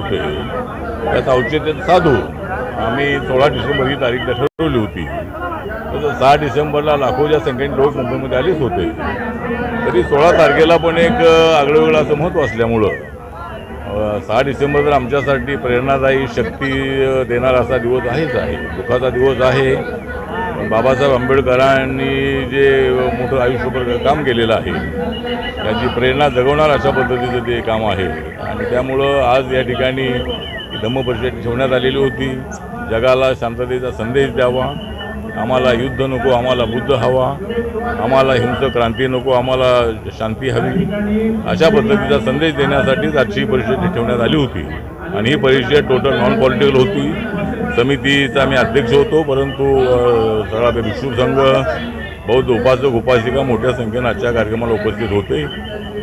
होते त्यात औचित्य साधू. आम्ही सोळा डिसेंबर ही तारीख त्या ठरवली होती. तर सहा डिसेंबरला लाखोच्या संख्येने लोक मुंबईमध्ये आलेच होते. तरी सोळा तारखेला पण एक आगळं असं महत्त्व असल्यामुळं सहा डिसेंबर तर आमच्यासाठी प्रेरणादायी शक्ती देणारा असा दिवस आहेच आहे. दुःखाचा दिवस आहे. बाबासाहेब आंबेडकरांनी जे मोठं आयुष्यभर काम केलेलं आहे त्याची प्रेरणा जगवणार अशा पद्धतीचं ते काम आहे. आणि त्यामुळं आज या ठिकाणी धम्म परिषद ठेवण्यात आलेली होती. जगाला शांततेचा संदेश द्यावा. आम्हाला युद्ध नको आम्हाला बुद्ध हवा. आम्हाला हिंसक क्रांती नको आम्हाला शांती हवी. अशा पद्धतीचा संदेश देण्यासाठीच आजची परिषद ठेवण्यात आली होती. आणि ही परिषद टोटल नॉन पॉलिटिकल होती. समितीचा मी अध्यक्ष होतो परंतु सगळा भिक्षुक संघ बौद्ध उपासक उपासिका मोठ्या संख्येनं आजच्या कार्यक्रमाला उपस्थित होते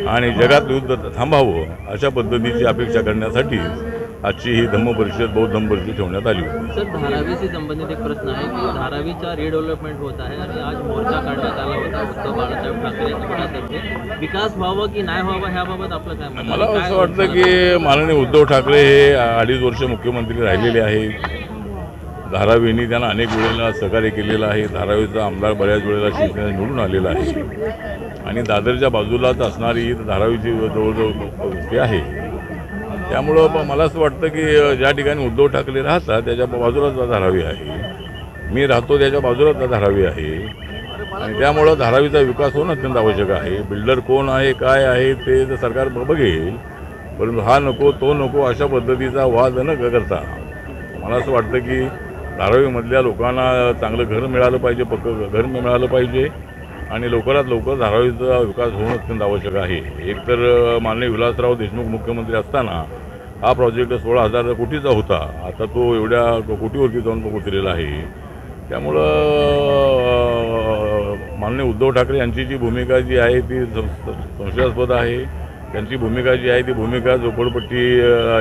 आणि जगात युद्ध थांबावं अशा पद्धतीची अपेक्षा करण्यासाठी आजची ही धम्म परिषद बौद्ध धम्म परिषद ठेवण्यात आली होती. सर धारावीशी संबंधित एक प्रश्न आहे की धारावीचा रिडेव्हलपमेंट होत आहे आणि आज मोर्चा काढण्यात आला होता उद्धव बाळासाहेब ठाकरे यांच्या गटातर्फे विकास व्हावा की नाही व्हावा ह्याबाबत आपलं काय? मला असं वाटतं की माननीय उद्धव ठाकरे हे अडीच वर्ष मुख्यमंत्री राहिलेले आहेत. धारावींनी त्यांना अनेक वेळेला सहकार्य केलेलं आहे. धारावीचा आमदार बऱ्याच वेळेला शिवसेना निवडून आलेला आहे. आणि दादरच्या बाजूलाच असणारी धारावीची जवळजवळ वस्ती आहे. त्यामुळं मला असं वाटतं की ज्या ठिकाणी उद्धव ठाकरे राहतात त्याच्या बाजूलाच धारावी आहे. मी राहतो त्याच्या बाजूलाच धारावी आहे. आणि त्यामुळं धारावीचा विकास होणं अत्यंत आवश्यक आहे. बिल्डर कोण आहे काय आहे ते तर सरकार ब- बघेल. परंतु हा नको तो नको अशा पद्धतीचा वाद न करता मला असं वाटतं की धारावीमधल्या लोकांना चांगलं घर मिळालं पाहिजे पक्क घर मिळालं पाहिजे आणि लवकरात लवकर धारावीचा विकास होणं अत्यंत आवश्यक आहे. एकतर माननीय विलासराव देशमुख मुख्यमंत्री असताना हा प्रोजेक्ट सोळा हजार कोटीचा होता. आता तो एवढ्या कोटीवरती जाऊन पोहोचलेला आहे. त्यामुळं माननीय उद्धव ठाकरे यांची जी भूमिका जी आहे ती सं- संशयास्पद आहे. त्यांची भूमिका जी आहे ती भूमिका झोपडपट्टी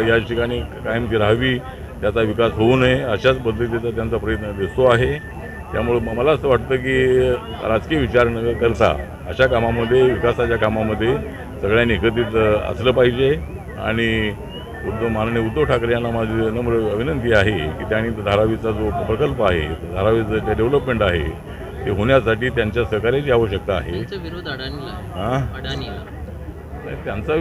या ठिकाणी कायमची राहावी. त्याचा विकास होऊ नये अशाच पद्धतीचा त्यांचा प्रयत्न दिसतो आहे. त्यामुळं मला असं वाटतं की राजकीय विचार न करता अशा कामामध्ये विकासाच्या कामामध्ये सगळ्यांनी एकत्रित असलं पाहिजे. आणि उद्धव माननीय उद्धव ठाकरे यांना माझी नम्र विनंती आहे की त्यांनी धारावीचा जो प्रकल्प आहे धारावीचं जे डेव्हलपमेंट आहे ते होण्यासाठी त्यांच्या सहकार्याची आवश्यकता आहे. हां त्यांचा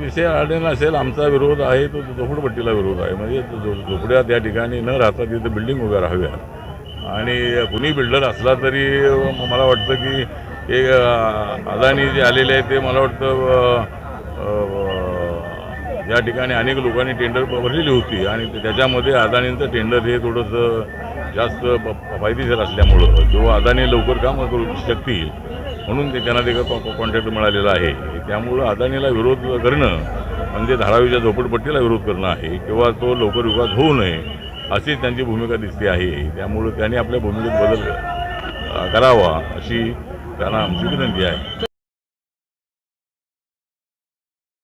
विषय आढळला नसेल आमचा विरोध आहे तो झोपडपट्टीला विरोध आहे. म्हणजे झो- झोपड्या त्या ठिकाणी न राहता तिथे बिल्डिंग उभ्या राहाव्या. आणि कुणी बिल्डर असला तरी मला वाटतं की हे अदानी जे आलेले आहेत ते मला वाटतं या ठिकाणी अनेक लोकांनी टेंडर भरलेली होती. आणि त्याच्यामध्ये अदानींचं टेंडर हे थोडंसं जास्त फायदेशीर असल्यामुळं किंवा अदानी लवकर काम करू शकतील म्हणून ते त्यांना ते कॉन्ट्रॅक्ट मिळालेला आहे. त्यामुळं अदानीला विरोध करणं म्हणजे धारावीच्या झोपडपट्टीला विरोध करणं आहे किंवा तो लवकर विकास होऊ नये अशी त्यांची भूमिका दिसते आहे. त्यामुळं त्यांनी आपल्या भूमिकेत बदल करावा अशी त्यांना आमची विनंती आहे.